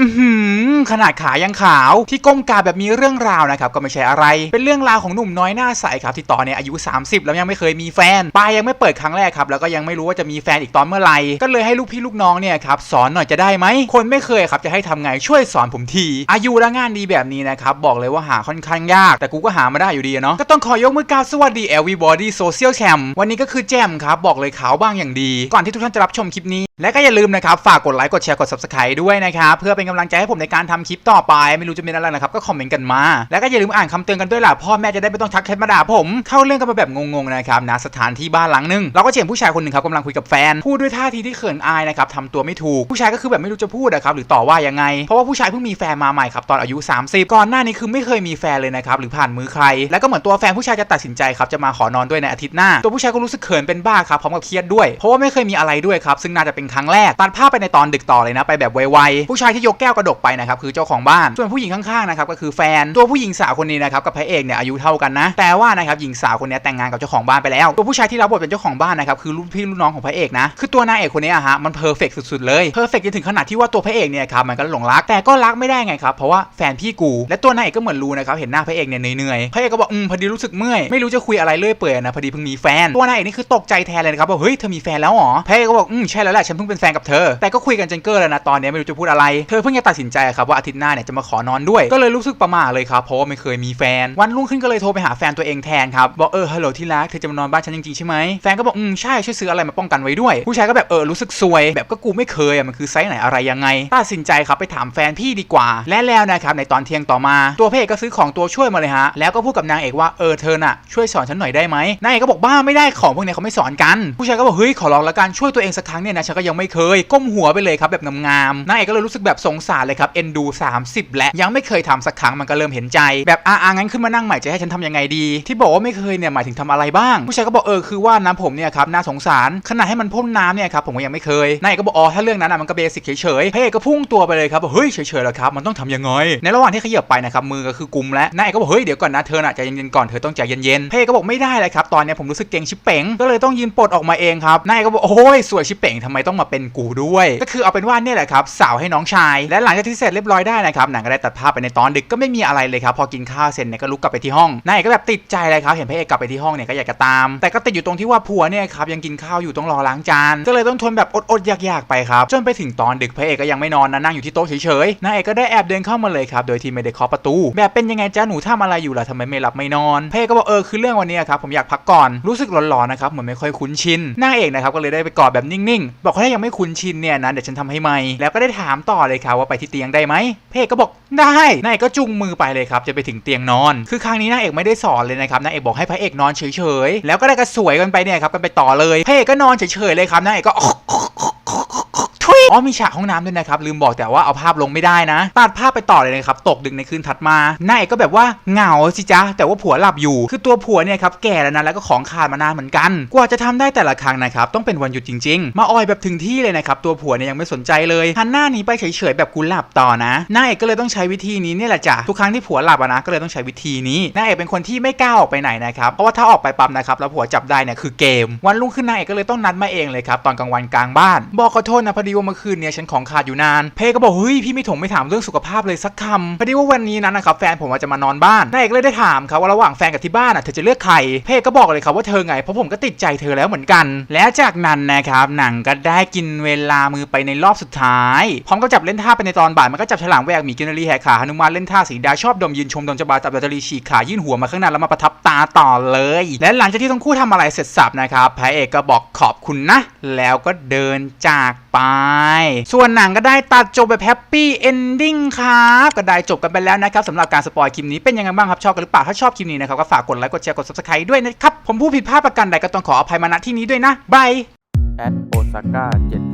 อือหือขนาดขายังขาวที่ก้มกาแบบมีเรื่องราวนะครับก็ไม่ใช่อะไร เป็นเรื่องราวของหนุ่มน้อยหน้าใสครับที่ตอนนี้อายุ 30 แล้วยังไม่เคยมีแฟนปายยังไม่เปิดครั้งแรกครับแล้วก็ยังไม่รู้ว่าจะมีแฟนอีกตอนเมื่อไหร่ก็เลยให้ลูกพี่ลูกน้องเนี่ยครับสอนหน่อยจะได้ไหมคนไม่เคยครับจะให้ทำไงช่วยสอนผมที อายุและงานดีแบบนี้นะครับบอกเลยว่าหาค่อนข้างยาก แต่กูก็หามาได้อยู่ดีเนาะก็ต้องขอยกมือกราบสวัสดี everybody social cam วันนี้ก็คือแจมครับบอกเลยขาวบ้างอย่างดี ก่อนที่ทุกท่านจะรับชมคลิปนี้ และก็อย่าลืมนะครับ ฝากกดไลค์กดแชร์กด subscribe ด้วยนะครับ เพื่อเป็นกำลังใจให้ผมในการทำคลิปต่อไป ไม่รู้จะเป็นอะไรนะครับ ก็คอมเมนต์กันมา แล้วก็อย่าลืมอ่านคำเตือนกันด้วยล่ะพ่อแม่จะได้ไม่ต้องทักแชทมาด่าผม เข้าเรื่องกันมาแบบงงๆนะครับณสถานที่บ้านหลังหนึงเราก็เจอผู้ชายคนหนึ่งครับกำลังคุยกับแฟนพูดด้วยท่าทีที่เขินอายนะครับทำตัวไม่ถูกผู้ชายก็คือแบบไม่รู้จะพูดนะครับหรือต่อว่ายังไง เพราะว่าผู้ชายเพิ่งมีแฟนมาใหม่ครับตอนอายุ 30 ก่อนหน้านี้คือไม่เคยมีแฟนเลยนะครับหรือผ่านมือใคร แล้วก็เหมือนตัวแฟนผู้ชายจะตัดสินใจครับจะมาขอนอนด้วยในอาทิตย์หน้า ตัวผู้ชายก็รู้สึกเขินเป็นบ้าครับพร้อมกับเครียดด้วย เพราะว่าไม่เคยมีอะไรด้วยครับซึ่งน่าจะเป็นครั้งแรกตัดภาพไปในตอนดึกต่อเลยนะไปแบบไวๆผู้ชายที่ยกแก้วกระดกไปนะครับคือเจ้าของบ้าน ส่วนผู้หญิงข้างๆนะครับก็คือแฟนตัวผู้หญิงสาวคนนี้นะครับกับพระเอกเนี่ยอายุเท่ากันนะ แต่ว่านะครับหญิงสาวคนนี้แต่งงานกับเจ้าของบ้านไปแล้ว ตัวผู้ชายที่รับบทเป็นเจ้าของบ้านนะครับคือลูกพี่ลูกน้องของพระเอกนะคือตัวนางเอกคนนี้อะฮะมันเพอร์เฟกสุดๆเลยเพอร์เฟกจนถึงขนาดที่ว่าตัวพระเอกเนี่ยครับมันก็หลงรักแต่ก็รักไม่ได้ไงครับเพราะว่าแฟนพี่กู และตัวนางเอกก็เหมือนรู้นะครับเห็นหน้าพระเอกเนี่ยเหนื่อยๆพระเอกก็บอกอืมพอดีรู้สึกเมื่อยไม่รู้จะคุยอะไรเรื่อยเปื่อยนะพอดีเพิ่งมีแฟนตัวนางเอกนี่คือตกใจแทนเลยนะครับว่าเฮ้ยเธอมีแฟนแล้วหรอพระเอกก็บอกอืมใช่แล้วแหละฉันเพิ่งเป็นแฟนกับเธอ แต่ก็คุยกันจนเกอร์แล้วนะตอนนี้ไม่รู้จะพูดอะไร เธอเพิ่งจะตัดสินใจครับว่าอาทิตย์หน้าเนี่ยจะมาขอนอนด้วย ก็เลยรู้สึกประหม่าเลยครับเพราะว่าไม่เคยมีแฟน วันรุ่งขึ้นก็เลยโทรไปหาแฟนตัวเองแทนครับบอกเออฮัลโหลที่รักเธอจะมานอนบ้านฉันจริงๆใช่ไหมแฟนก็บอกอืมใช่ช่วยซื้ออะไรมาป้องกันไว้ด้วย ผู้ชายก็แบบเออรู้สึกซวย แบบก็กูไม่เคยอะมันคือไซส์ไหนอะไรยังไงตัดสินใจครับไปถามแฟนพี่ดีกว่า และแล้วนะครับในตอนเที่ยงต่อมา ตัวพระเอกก็ซื้อของตัวช่วยมาเลยฮะแล้วก็พูดกับนางเอกว่าเออเธอน่ะช่วยสอนฉันหน่อยได้ไหมนางเอกก็บอกบ้าไม่ได้ของพวกนี้เขาไม่สอนกัน ผู้ชายก็บอกเฮ้ยขอลองละกันช่วยตัวเองสักครั้งเนี่ยนะฉันก็ยังไม่เคย ก้มหัวไปเลยครับแบบงามๆนางเอกก็เลยรู้สึกแบบสงสารเลยครับเอ็นดู 30 และยังไม่เคยทำสักครั้งมันก็เริ่มเห็นใจ แบบอ่างั้นขึ้นมานั่งใหม่จะให้ฉันทำยังไงดี ที่บอกว่าไม่เคยเนี่ยหมายถึงทำอะไรบ้าง ผู้ชายก็บอกเออคือว่าน้ำผมเนี่ยครับน่าสงสารขนาดให้มันพ่นน้ำเนี่ยครับผมก็ยังไม่เคยนายเอก็บอกอ๋อถ้าเรื่องนั้นอะมันก็เบสิกเฉยๆพระเอกก็พุ่งตัวไปเลยครับบอกเฮ้ยเฉยๆแล้วครับมันต้องทำยังไงในระหว่างที่ขยับไปนะครับมือก็คือกุมและนายก็บอกเฮ้ยเดี๋ยวก่อนนะเธอน่ะใจเย็นๆก่อนเธอต้องใจเย็นๆพระเอกก็บอกไม่ได้เลยครับตอนเนี้ยผมรู้สึกเก่งชิบเป๋งก็เลยต้องยืนปลดออกมาเองครับนายก็บอกโอ้ยสวยชิบเป๋งทำไมต้องมาเป็นกูด้วย ก็คือเอาเป็นว่าเนี่ยแหละครับสาวให้น้องชาย และหลังจากที่เสร็จเรียบร้อยได้นะครับหนังก็ได้ตัดภาพไปในตอนดึกก็ไม่มีอะไรเลยครับพอกินข้าวเสร็จเนี่ยก็ลุกกลับไปที่ห้องนายเอกก็แบบติดใจเลยครับเห็นพระเอกกลับไปที่ห้องเนี่ยก็อยากจะตาม แต่ก็ติดอยู่ตรงที่ว่าผัวเนี่ยครับยังกินข้าวอยู่ต้องรอล้างจานก็เลยต้องทนแบบอดๆอยากๆไปครับจนไปถึงตอนดึกพระเอกก็ยังไม่นอนนะนั่งอยู่ที่โต๊ะเฉยๆนายเอกก็ได้แอบเดินเข้ามาเลยครับโดยที่ไม่ได้เคาะประตู แบบเป็นยังไงจ้าหนูทำอะไรอยู่ล่ะทำไมไม่หลับไม่นอนพระเอกก็บอกเออคือเรื่องวันนี้ครับผมอยากพักก่อนรู้สึกหลอนๆนะครับเหมือนไม่ค่อยคุ้นชินนางเอกนะครับก็เลยได้ไปกอดแบบนิ่งๆบอกถ้ายังไม่คุ้นชินเนี่ยนะเดี๋ยวฉันทำให้ใหม่แล้วก็ได้ถามต่อเลยครับว่าไปที่เตียงได้ไหมพระเอกก็บอกได้นายก็จุงมือไปเลยครับจะไปถึงเตียงนอน คือครั้งนี้นางเอกไม่ได้สอนเลยนะครับนางเอกบอกให้พระเอกนอนเฉยๆแล้วก็ได้กระสวยกันไปเนี่ยครับกันไปต่อเลยพระเอกก็นอนเฉยๆเลยครับนางเอกก็ อ๋อมีฉากห้องน้ำด้วยนะครับลืมบอกแต่ว่าเอาภาพลงไม่ได้นะ ตัดภาพไปต่อเลยนะครับตกดึกในคืนถัดมานายเอกก็แบบว่าเหงาสิจ๊ะแต่ว่าผัวหลับอยู่ คือตัวผัวเนี่ยครับแก่แล้วนะแล้วก็ของขาดมานานเหมือนกัน กว่าจะทำได้แต่ละครั้งนะครับต้องเป็นวันหยุดจริง ๆ มาออยแบบถึงที่เลยนะครับตัวผัวเนี่ยยังไม่สนใจเลยหันหน้านี้ไปเฉยๆแบบกูหลับต่อนะนายเอกก็เลยต้องใช้วิธีนี้เนี่ยแหละจ้ะทุกครั้งที่ผัวหลับนะก็เลยต้องใช้วิธีนี้นายเอกเป็นคนที่ไม่กล้าออกไปไหนนะครับเพราะว่าถ้าออกไปปั๊มนะครับแล้วผัวจับได้เนี่ยคือเกม วันรุ่งขึ้นนายเอกก็เลยต้องนัดมาเองเลยครับตอนกลางวันกลางบ้านบอกขอโทษนะพอดีว่าเมื่อคืนเนี่ยฉันของขาดอยู่นาน เพก็บอกเฮ้ยพี่ไม่ถงไม่ถามเรื่องสุขภาพเลยสักคำพอดีว่าวันนี้นั้นนะครับแฟนผมอาจจะมานอนบ้านนายเอกเลยได้ถามครับว่าระหว่างแฟนกับที่บ้านอะเธอจะเลือกใคร เพก็บอกเลยครับว่าเธอไงเพราะผมก็ติดใจเธอแล้วเหมือนกัน และจากนั้นนะครับหนังก็ได้กินเวลามือไปในรอบสุดท้ายพร้อมกับจับเล่นท่าไปในตอนบ่ายมันก็จับฉลามแหวกหมีกินรีแหกขาหนุมานเล่นท่าสีดาชอบดมยืนชมดมจบาจับดัตรีฉีกขายื่นหัวมาข้างหน้าแล้วมาประทับตาต่อเลย และหลังจากที่ทั้งคู่ทำอะไรเสร็จสับนะครับพระเอกก็บอกขอบคุณนะ แล้วก็เดินจากไป ส่วนหนังก็ได้ตัดจบแบบแฮปปี้เอนดิ้งครับก็ได้จบกันไปแล้วนะครับสำหรับการสปอยคลิปนี้เป็นยังไงบ้างครับชอบกันหรือเปล่าถ้าชอบคลิปนี้นะครับก็ฝากกดไลค์กดแชร์กด subscribe ด้วยนะครับผมผู้ผิดพลาดประกันใดก็ต้องขออภัยมาณที่นี้ด้วยนะบายแอดโอซาก้า7